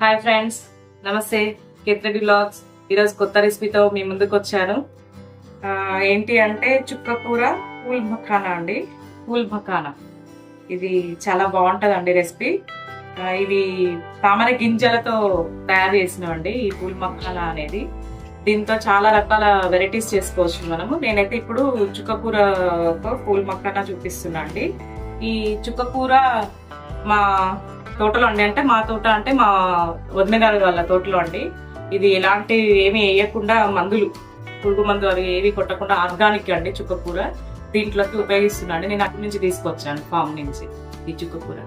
Hi friends నమస్తే కేత్రెడ్డి blogs ఈరోజు కొత్త రెసిపీతో మీ ముందుకు వచ్చాను. ఏంటి అంటే చుక్క కూర పూల్ మఖానా అండి. పూల్ మఖానా. ఇది చాలా బాగుంటుందండి రెసిపీ ఇది ఇవి తామర గింజలతో తయారు చేసినవండి ఈ పూల్ మఖానా అనేది. దీంతో చాలా రకాల వెరైటీస్ చేసుకోవచ్చు మనము. నేనైతే ఇప్పుడు చుక్క కూరతో పూల్ మఖానా చూపిస్తున్నా అండి. ఈ చుక్క కూర మా తోటలో అండి అంటే మా తోట అంటే మా వదిన గారి వాళ్ళ తోటలో అండి. ఇది ఎలాంటి ఏమి వేయకుండా మందులు పురుగు మందు అవి ఏవి కొట్టకుండా ఆర్గానిక్ అండి చుక్క కూర దీంట్లోకి ఉపయోగిస్తున్నాను నేను అక్కడి నుంచి తీసుకొచ్చాను ఫామ్ నుంచి ఈ చుక్క కూర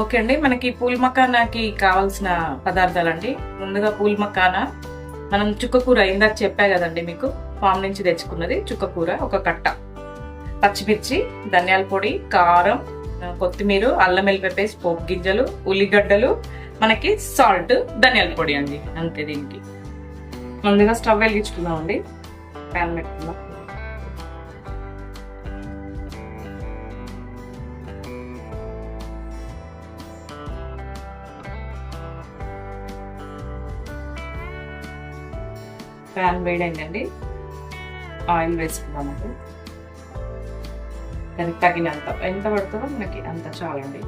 ఓకే అండి. మనకి పూల్ మకానాకి కావాల్సిన పదార్థాలు అండి ముందుగా పూల్ మకానా. మనం చుక్క కూర ఇందాక చెప్పా కదండి మీకు ఫామ్ నుంచి తెచ్చుకున్నది చుక్కకూర ఒక కట్ట. పచ్చిమిర్చి ధనియాల పొడి కారం కొత్తిమీర అల్లం వెల్లిపాయ పేస్ట్ పోపు గింజలు ఉల్లిగడ్డలు మనకి సాల్ట్ ధనియాల పొడి అండి. అంతే దీనికి. ముందుగా స్టవ్ వెలిగించుకుందాం అండి ప్యాన్ పెట్టుకుందాం. ప్యాన్ వేడైందండి. ఆయిల్ వేసుకుందామండి. దానికి తగినంత ఎంత పడుతుందో మనకి అంత చాలండి.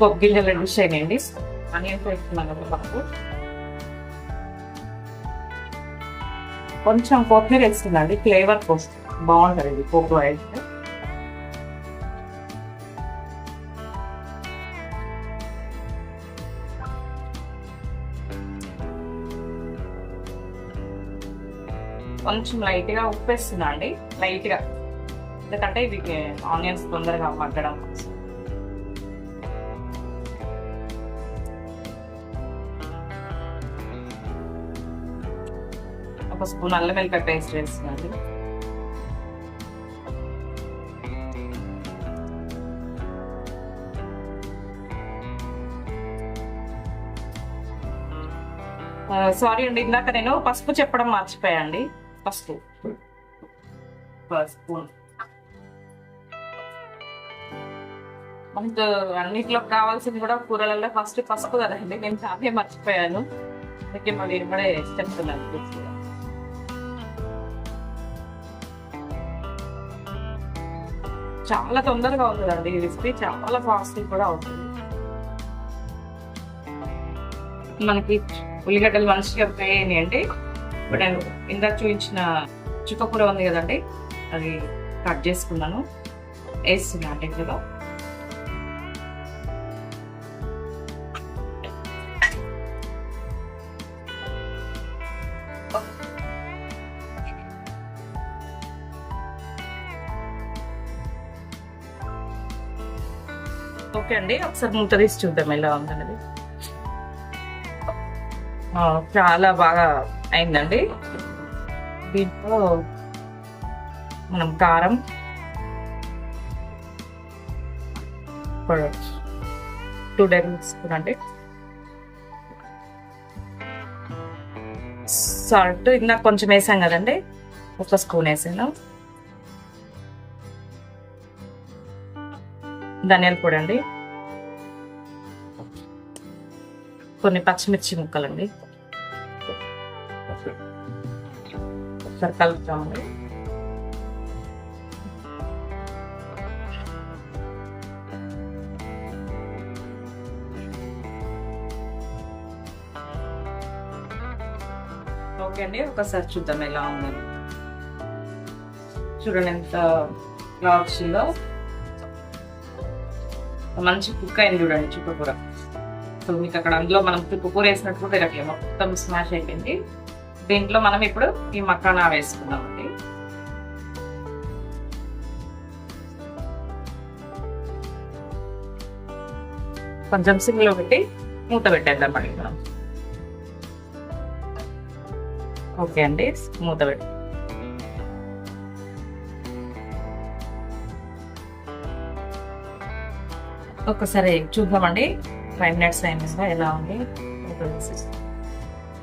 పప్పు గిన్నెలు రెండు చేయనండి ఆనియన్స్ వేసుకున్నాను పప్పు. కొంచెం కొత్తిమీర వేస్తుందండి ఫ్లేవర్ కోసం బాగుంటుంది ఇది పోపు అయితే కొంచెం లైట్గా ఉప్పు వేస్తున్నా అండి లైట్గా ఎందుకంటే ఇవి ఆనియన్స్ తొందరగా మగ్గడం కోసం ఒక స్పూన్ అల్లం వెల్లిపాయ పేస్ట్ వేస్తున్నాను సారీ అండి ఇందాక నేను పసుపు చెప్పడం మర్చిపోయానండి పసుపు. పసుపు. మనకు అన్నిట్లో కావాల్సింది కూడా కూరలలో ఫస్ట్ పసుపు కదండి నేను చాలా మర్చిపోయాను. అందుకే మళ్ళీ ఇప్పుడే చెప్తున్నాను చాలా తొందరగా ఉంది ఈ రెసిపీ. చాలా ఫాస్ట్ కూడా అవుతుంది. మనకి ఉల్లిగడ్డలు మంచిగా ఫ్రై అండి. ఇప్పుడు నేను ఇందాక చూపించిన చుక్కకూర ఉంది కదండి. అది కట్ చేసుకున్నాను. వేస్తున్నా అంటే ఇందులో. ఓకే అండి ఒకసారి మూత తీసి చూద్దాం ఎలా ఉందన్నది. చాలా బాగా అయిందండి. దీంట్లో మనం కారం టూ టేబుల్ స్పూన్ అండి. సాల్ట్ ఇందాక కొంచెం వేసాం కదండి ఒక స్పూన్ వేసాను. ధనియాల పొడి అండి. కొన్ని పచ్చిమిర్చి ముక్కలండి. ఒకసారి కలుపుతామండి. ఓకే అండి ఒకసారి చూద్దాం ఎలా ఉందని. చూడండి ఎంత ఇలా వచ్చిందో మంచి కుక్ అయింది చూడండి చుట్టుకూర సో మీకు అక్కడ అందులో మనం చుట్టుకూర వేసినట్టు కూడా మొత్తం స్మాష్ అయిపోయింది. దీంట్లో మనం ఇప్పుడు ఈ మకానా వేసుకుందామండి కొంచెం సిమ్లో పెట్టి మూత పెట్టేద్దాం మళ్ళీ మనం. ఓకే అండి మూత పెట్టి. ఒక్కసారి చూద్దామండి. ఫైవ్ మినిట్స్ అయింది ఎలా ఉంది?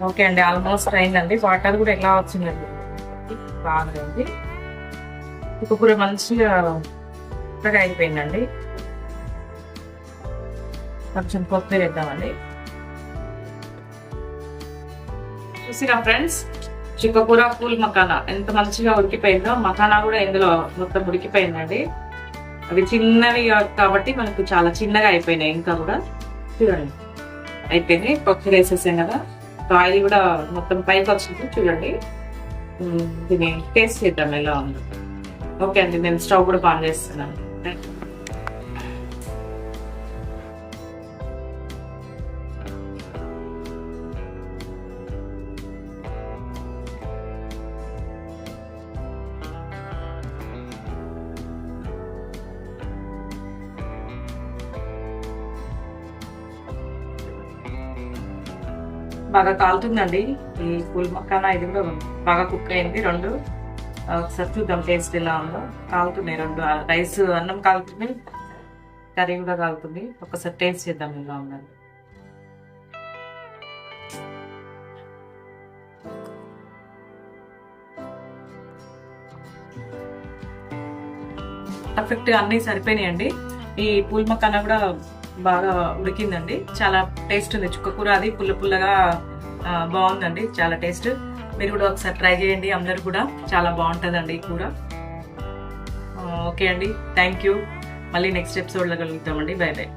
ఓకే అండి ఆల్మోస్ట్ అయిందండి వాటర్ కూడా ఎలా వచ్చిందండి? బాగుంది ఇక కూర మంచిగా మెత్తగా అయిపోయిందండి. కొంచెం కొత్తిమీర వేద్దామండి. చూసిరా ఫ్రెండ్స్ చిక్కకూర పూల్ మకానా. ఎంత మంచిగా ఉడికిపోయిందో మకానా కూడా ఇందులో మొత్తం ఉడికిపోయిందండి. అవి చిన్నవి కాబట్టి మనకు చాలా చిన్నగా అయిపోయినాయి. ఇంకా కూడా చూడండి. అయిపోయింది కొత్తిమీర వేసేసాం కదా. ఆయిల్ కూడా మొత్తం పైకి వచ్చింది. చూడండి. దీన్ని టేస్ట్ చేద్దాం ఎలా ఉంది. ఓకే అండి నేను స్టవ్ కూడా బాగా చేస్తున్నాను. బాగా కాలుతుందండి. ఈ పూల్ మక్కానా ఇది కూడా బాగా కుక్ అయింది. రెండు ఒకసారి చూద్దాం టేస్ట్ ఎలా ఉందో. కాలుతున్నాయి రెండు రైస్ అన్నం కాలుతుంది కర్రీ కూడా కాలుతుంది. ఒకసారి టేస్ట్ చేద్దాం ఎలా ఉందని పర్ఫెక్ట్గా అన్నీ సరిపోయినాయండి. ఈ పూల్ మక్కానా కూడా బాగా ఉడికిందండి. చాలా టేస్ట్ ఉంది. చుక్క కూర అది పుల్ల పుల్లగా బాగుందండి. చాలా టేస్ట్. మీరు కూడా ఒకసారి ట్రై చేయండి. అందరు కూడా చాలా బాగుంటుందండి ఈ కూర. ఓకే అండి. Thank you. మళ్ళీ నెక్స్ట్ ఎపిసోడ్లో కలుగుతామండి బై బై.